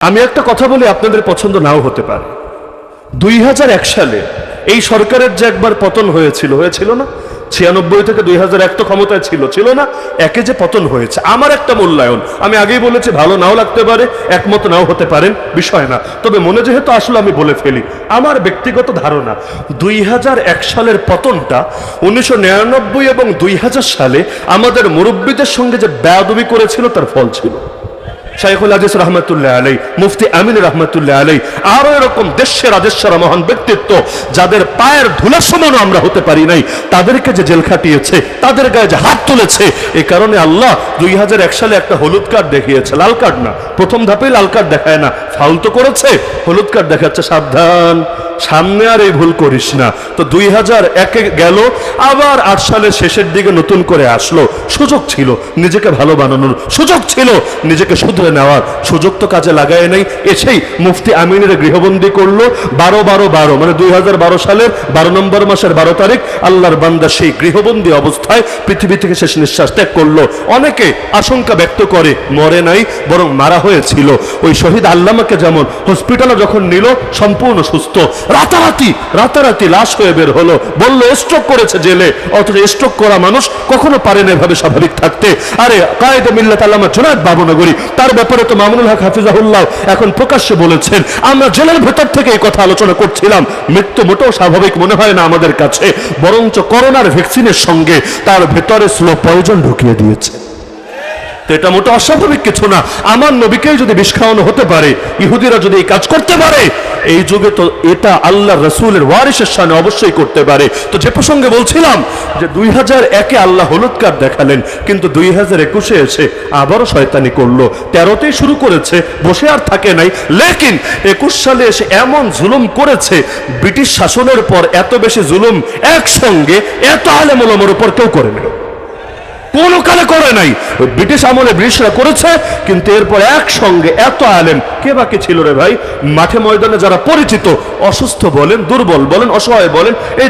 আমি একটা কথা বলি, আপনাদের পছন্দ নাও হতে পারে। দুই হাজার এক সালে এই সরকারের যে একবার পতন হয়েছিল হয়েছিল না? ছিয়ানব্বই থেকে দুই হাজার এক তো ক্ষমতায় ছিল ছিল না? একে যে পতন হয়েছে, আমার একটা মূল্যায়ন। আমি আগেই বলেছি, ভালো নাও লাগতে পারে, একমত নাও হতে পারেন বিষয় না। তবে মনে যেহেতু আসলে, আমি বলে ফেলি, আমার ব্যক্তিগত ধারণা, দুই হাজার এক সালের পতনটা উনিশশো নিরানব্বই এবং দুই হাজার সালে আমাদের মুরব্বীদের সঙ্গে যে ব্যাদবি করেছিল, তার ফল ছিল। শাইখুল আজিজ রহমতুল্লাহ আলাই মুফতি আমিন রহমতুল্লাহ আলাই আরও এরকম দেশের আদেশের মহান ব্যক্তিত্ব যাদের পায়ের ধুলার সমানও আমরা হতে পারি নাই, তাদেরকে যে জেল খাটিয়েছে, তাদের গায়ে যে হাত তুলেছে, এ কারণে আল্লাহ দুই সালে একটা হলুদ কার্ড দেখিয়েছে, লাল কার্ড না, প্রথম ধাপে লাল কার্ড দেখায় না ফাউল তো করেছে, হলুদ কার্ড দেখাচ্ছে, সাবধান। সামনে আর এই ভুল করিস না। তো দুই হাজার একে গেল, আবার আট সালের শেষের দিকে নতুন করে আসলো। সুযোগ ছিল নিজেকে ভালো বানানোর, সুযোগ ছিল নিজেকে শুধরে নেওয়ার। সুযোগ তো কাজে লাগায় নাই, এসেই মুফতি আমিনের গৃহবন্দী করল। বারো বারো বারো মানে দুই হাজার বারো সালের বারো নম্বর মাসের বারো তারিখ আল্লাহর বান্দা সেই গৃহবন্দী অবস্থায় পৃথিবী থেকে শেষ নিঃশ্বাস ত্যাগ করল। অনেকে আশঙ্কা ব্যক্ত করে মরে নাই, বরং মারা হয়েছিল। ওই শহীদ আল্লামাকে যেমন হসপিটালে যখন নিল, সম্পূর্ণ সুস্থ। রাতারাতি রাতারাতি লাশ হয়ে বের হলো। বলল, স্ট্রোক করেছে জেলে, অথচ স্ট্রোক করা মানুষ কখনো পারে না এভাবে স্বাভাবিক থাকতে। আরে, কায়েদে মিল্লাত আল্লামা জোনায়দ বাবনগরী, তার ব্যাপারে তো মামুনুল হক হাফিজাহুল্লাহ এখন প্রকাশ্যে বলেছেন। আমরা জেলের ভেতর থেকে এই কথা আলোচনা করছিলাম। মৃত্যু মোটেও স্বাভাবিক মনে হয় না আমাদের কাছে, বরঞ্চ করোনার ভ্যাকসিনের সঙ্গে তার ভেতরে স্লো পয়জন ঢুকিয়ে দিয়েছে। তো এটা মোটো অস্বাভাবিক কিছু না। আমার নবীকেই যদি বিষ খাওয়ানো হতে পারে, ইহুদিরা যদি এই কাজ করতে পারে, এই যুগে তো এটা আল্লাহ রসুলের ওয়ারিসের সামনে অবশ্যই করতে পারে। তো যে প্রসঙ্গে বলছিলাম যে দুই হাজার একে আল্লাহ হলুদ কার্ড দেখালেন, কিন্তু দুই হাজার একুশে এসে আবারও শয়তানি করল। তেরোতেই শুরু করেছে, বসে আর থাকে নাই। লেকিন একুশ সালে এসে এমন জুলুম করেছে, ব্রিটিশ শাসনের পর এত বেশি জুলুম একসঙ্গে, এত আলেমুলমের উপর কেউ করে করেনি কোনো কালে করে নাই। ব্রিটিশ আমলে ব্রিটিশরা করেছে, কিন্তু এরপর একসঙ্গে এত আলেম কে বাকি ছিল রে ভাই? মাঠে ময়দানে যারা পরিচিত, অসুস্থ বলেন, দুর্বল বলেন, অসহায় বলেন, এই